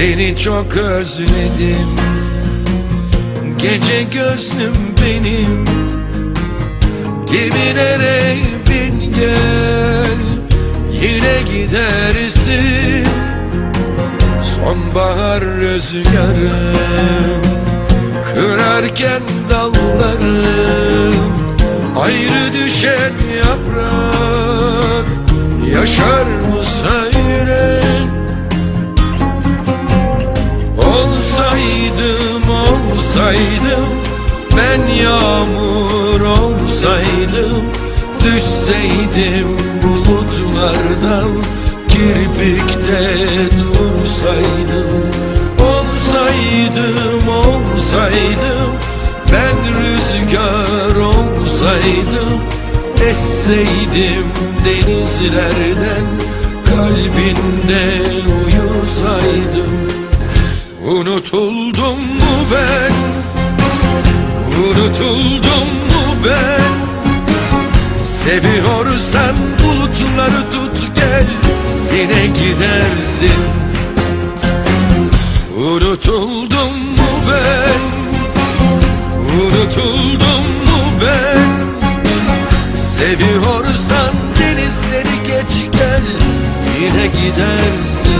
Seni çok özledim. Gece gözlüm benim. Gemilere bin gel Yine gidersin. Sonbahar rüzgarı Kırarken dalları Ayrı düşen yaprak. Yaşar mı söyle olsaydım Ben yağmur olsaydım Düşseydim bulutlardan Kirpikte dursaydım. Olsaydım olsaydım Ben rüzgar olsaydım Esseydim denizlerden Kalbinde uyusaydım Unutuldum mu ben? Unutuldum mu ben? Seviyorsan bulutları tut gel Yine gidersin. Unutuldum mu ben? Unutuldum mu ben? Seviyorsan denizleri geç gel Yine gidersin